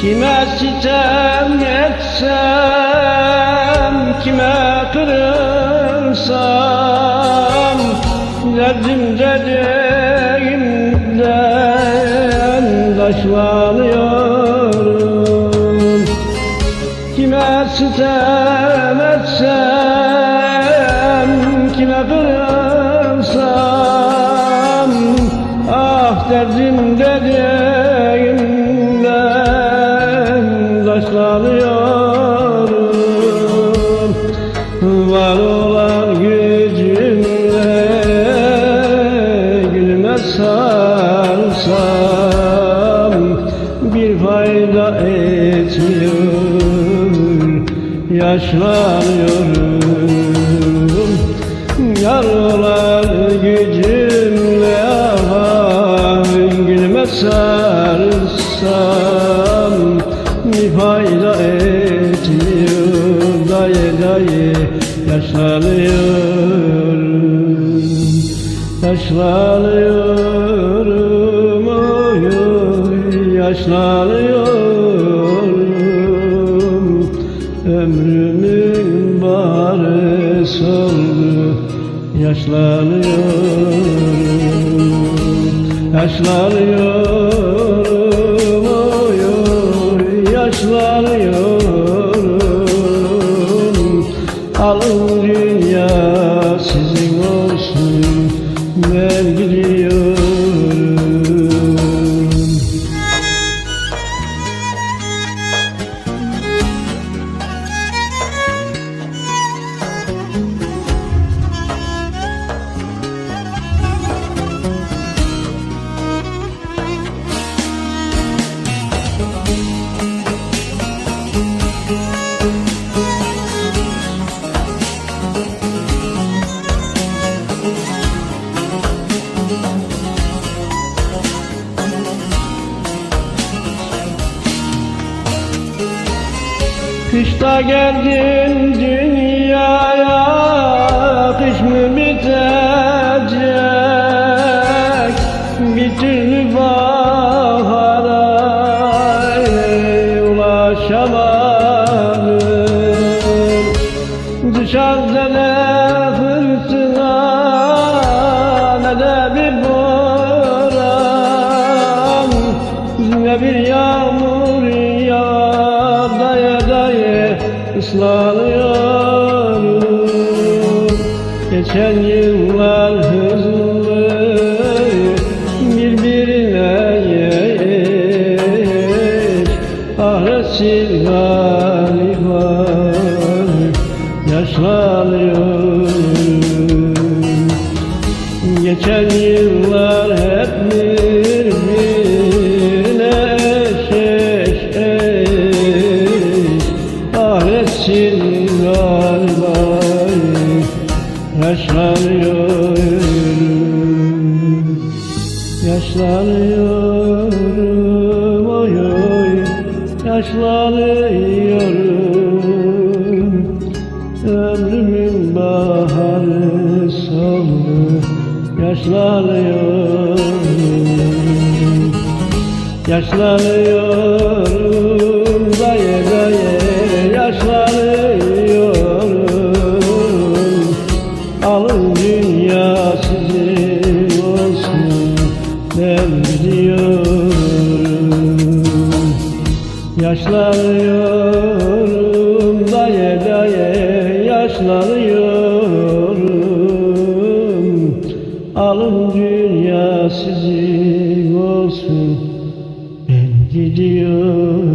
Kime sitem etsem, kime kırılsam Derdim dediğimden taşlanıyorum. Kime sitem yaşlanıyorum. Yar olan gücümle ah, gülme sarsam Bir fayda etmiyor. Dayı dayı yaşlanıyorum. Yaşlanıyorum oy oy yaşlanıyorum Ömrümün baharı soldu Yaşlanıyorum. Yaşlanıyorum oy oy yaşlanıyorum Kışta geldin dünyaya ıslanıyorum Geçen yıllar hızlı birbirine yeş Ahretsiz galiba yaşlanıyorum. Geçen yıllar Yaşlanıyorum Yaşlanıyorum oy oy Yaşlanıyorum Ömrümün baharı soldu Yaşlanıyorum Yaşlanıyorum Yaşlanıyorum daye daye yaşlanıyorum. Alın dünya sizin olsun. Ben gidiyorum.